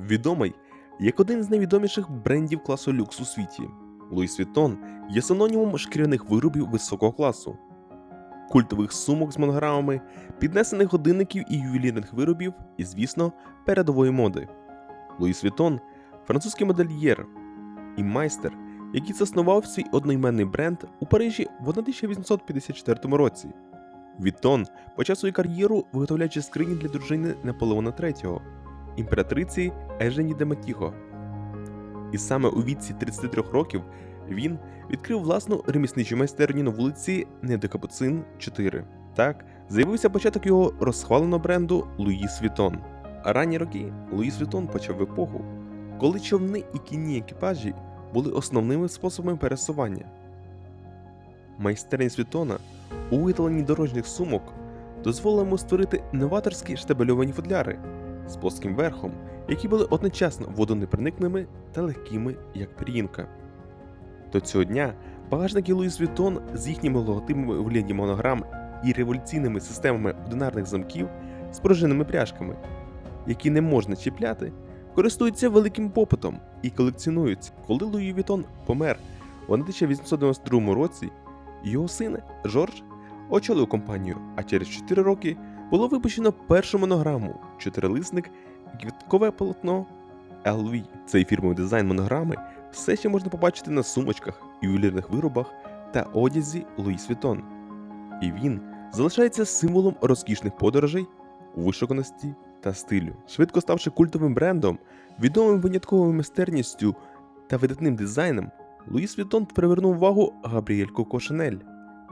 відомий як один з найвідоміших брендів класу люкс у світі. Луїс Віттон є синонімом шкіряних виробів високого класу, культових сумок з монограмами, піднесених годинників і ювелірних виробів, і, звісно, передової моди. Луїс Віттон французький модельєр і майстер, який заснував свій одноіменний бренд у Парижі в 1854 році. Віттон почав свою кар'єру, виготовляючи скрині для дружини Наполеона III, імператриці Ежені де Матіго. І саме у віці 33 років він відкрив власну ремісничу майстерню на вулиці Недекапуцин 4. Так з'явився початок його розхваленого бренду Луїс Вітон. А ранні роки Луїс Вітон почав епоху, коли човни і кінні екіпажі були основними способами пересування. Майстерність Вітона у виготовленні дорожніх сумок дозволила йому створити новаторські штабельовані футляри з плоским верхом, які були одночасно водонепроникними та легкими, як пір'їнка. До цього дня багажники Луїс Вітон з їхніми логотипами у вигляді монограм і революційними системами одинарних замків з пружинними пряжками, які не можна чіпляти, користуються великим попитом і колекціонуються. Коли Луї Вітон помер у 1892 році, його син Жорж очолив компанію, а через 4 роки було випущено першу монограму чотирилисник і квіткове полотно LV. Цей фірмовий дизайн монограми все ще можна побачити на сумочках, ювелірних виробах та одязі Луїс Вітон. І він залишається символом розкішних подорожей, вишуканості та стилю. Швидко ставши культовим брендом, відомим винятковою майстерністю та видатним дизайном, Луїс Вітон привернув увагу Габріель Коко Шанель,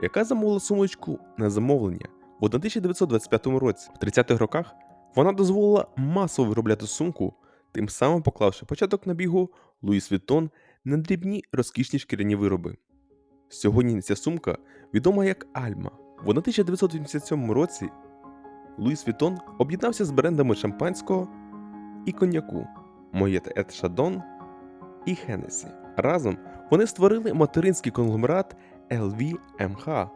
яка замовила сумочку на замовлення в 1925 році. В 30-х роках вона дозволила масово виробляти сумку, тим самим поклавши початок набігу Луїс Вітон на дрібні розкішні шкіряні вироби. Сьогодні ця сумка відома як Альма. В 1987 році Луїс Вітон об'єднався з брендами шампанського і коньяку Моєт Ет Шадон і Хеннесі. Разом вони створили материнський конгломерат LVMH.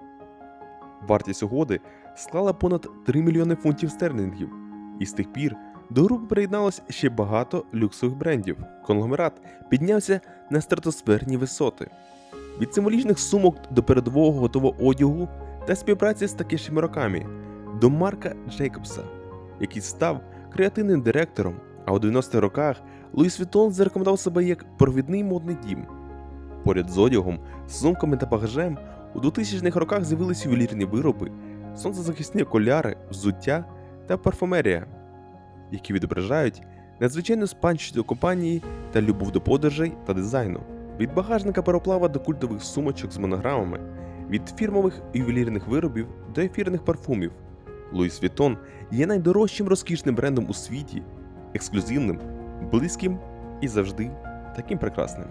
Вартість угоди склала понад 3 мільйони фунтів стерлінгів, і з тих пір до групи приєдналось ще багато люксових брендів. Конгломерат піднявся на стратосферні висоти. Від символічних сумок до передового готового одягу та співпраці з Такеші Муракамі до Марка Джейкобса, який став креативним директором, а у 90-х роках Луїс Вітон зарекомендував себе як провідний модний дім. Поряд з одягом, сумками та багажем у 2000-х роках з'явилися ювелірні вироби, сонцезахисні окуляри, взуття та парфумерія, які відображають надзвичайну спадщину компанії та любов до подорожей та дизайну. Від багажника пароплава до культових сумочок з монограмами, від фірмових ювелірних виробів до ефірних парфумів. Луїс Вітон є найдорожчим розкішним брендом у світі, ексклюзивним, близьким і завжди таким прекрасним.